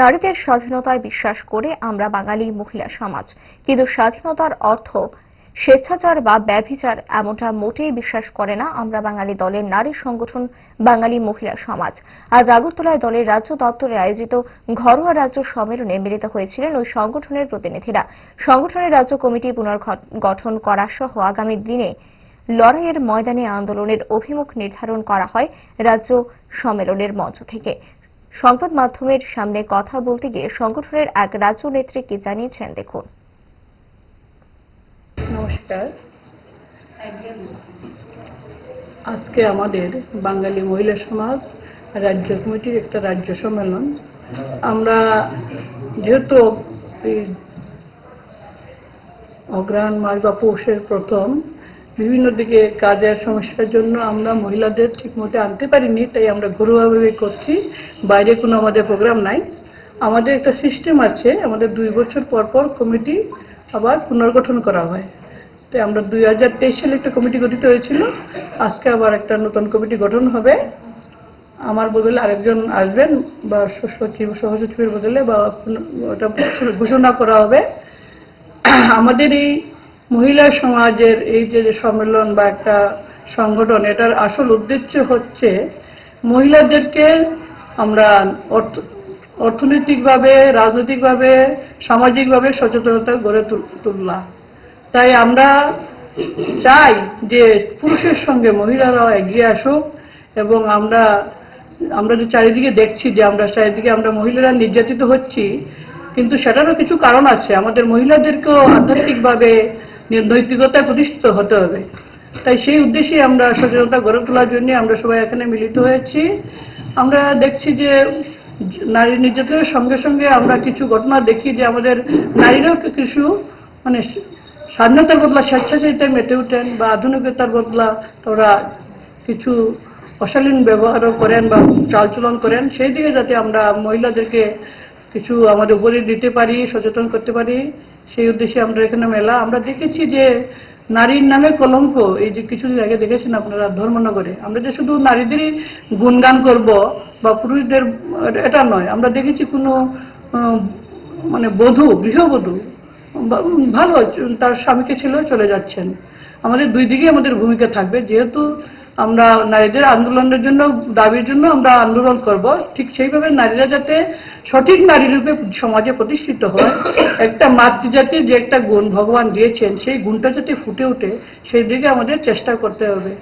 নারীদের স্বাধীনতায় বিশ্বাস করে আমরা বাঙালি মহিলা সমাজ। কিন্তু স্বাধীনতার অর্থ স্বেচ্ছাচার বা ব্যভিচার এমনটা মোটেই বিশ্বাস করে না আমরা বাঙালি দলের নারী সংগঠন বাঙালি মহিলা সমাজ। আজ আগরতলায় দলের রাজ্য দপ্তরে আয়োজিত ঘরোয়া রাজ্য সম্মেলনে মিলিত হয়েছিলেন ওই সংগঠনের প্রতিনিধিরা। সংগঠনের রাজ্য কমিটি পুনর্গঠন করা সহ আগামী দিনে লড়াইয়ের ময়দানে আন্দোলনের অভিমুখ নির্ধারণ করা হয় রাজ্য সম্মেলনের মঞ্চ থেকে। সংবাদ মাধ্যমের সামনে কথা বলতে গিয়ে সংগঠনের এক রাজ্য নেত্রী কি জানিয়েছেন, দেখুন। নমস্কার। আজকে আমাদের বাঙালি মহিলা সমাজ রাজ্য কমিটির একটা রাজ্য সম্মেলন। আমরা যেহেতু এই অগ্রহায়ণ মাস বা পৌষের প্রথম বিভিন্ন দিকে কাজের সমস্যার জন্য আমরা মহিলাদের ঠিক ঠিকমতো আনতে পারিনি, তাই আমরা ঘরোয়াভাবে করছি। বাইরে কোনো আমাদের প্রোগ্রাম নাই। আমাদের একটা সিস্টেম আছে, আমাদের দুই বছর পর পর কমিটি আবার পুনর্গঠন করা হয়। তো আমরা দুই হাজার তেইশ সালে একটা কমিটি গঠিত হয়েছিল, আজকে আবার একটা নতুন কমিটি গঠন হবে। আমার বদলে আরেকজন আসবেন বা সচিব সহসচিবের বদলে বা ওটা ঘোষণা করা হবে। আমাদের এই মহিলা সমাজের এই যে সম্মেলন বা একটা সংগঠন, এটার আসল উদ্দেশ্য হচ্ছে মহিলাদেরকে আমরা অর্থ, অর্থনৈতিকভাবে, রাজনৈতিকভাবে, সামাজিকভাবে সচেতনতা গড়ে তুল- তোলা তাই আমরা চাই যে পুরুষের সঙ্গে মহিলারাও এগিয়ে আসুক এবং আমরা আমরা যে চারিদিকে দেখছি যে আমরা চারিদিকে আমরা মহিলারা নির্যাতিত হচ্ছি, কিন্তু সেটারও কিছু কারণ আছে। আমাদের মহিলাদেরকেও আধ্যাত্মিকভাবে নৈতিকতায় প্রতিষ্ঠিত হতে হবে। তাই সেই উদ্দেশ্যে আমরা সচেতনতা গড়ে তোলার জন্য আমরা সবাই এখানে মিলিত হয়েছি। আমরা দেখছি যে নারী নির্যাতনের সঙ্গে সঙ্গে আমরা কিছু ঘটনা দেখি যে আমাদের নারীরাও কিছু মানে স্বাধীনতার বদলা স্বেচ্ছাচারিতায় মেতে উঠেন বা আধুনিকতার বদলা ওরা কিছু অশালীন ব্যবহারও করেন বা চালচলন করেন, সেই দিকে যাতে আমরা মহিলাদেরকে কিছু আমাদের উপরে দিতে পারি, সচেতন করতে পারি। সেই উদ্দেশ্যে আমরা এখানে মেলা। আমরা দেখেছি যে নারীর নামে কলঙ্ক, এই যে কিছুদিন আগে দেখেছেন আপনারা ধর্মনগরে। আমরা যে শুধু নারীদেরই গুণগান করব বা পুরুষদের, এটা নয়। আমরা দেখেছি কোনো মানে বধূ, গৃহবধূ ভালো, তার স্বামীকে ছিল চলে যাচ্ছেন। আমাদের দুই দিকেই আমাদের ভূমিকা থাকবে। যেহেতু আমরা নারীদের আন্দোলনের জন্য, দাবির জন্য আমরা আন্দোলন করব। ঠিক সেইভাবে নারীরা যাতে সঠিক নারী রূপে সমাজে প্রতিষ্ঠিত হয়, একটা মাতৃজাতির যে একটা গুণ ভগবান দিয়েছেন, সেই গুণটা যাতে ফুটে ওঠে, সেই দিকে আমাদের চেষ্টা করতে হবে।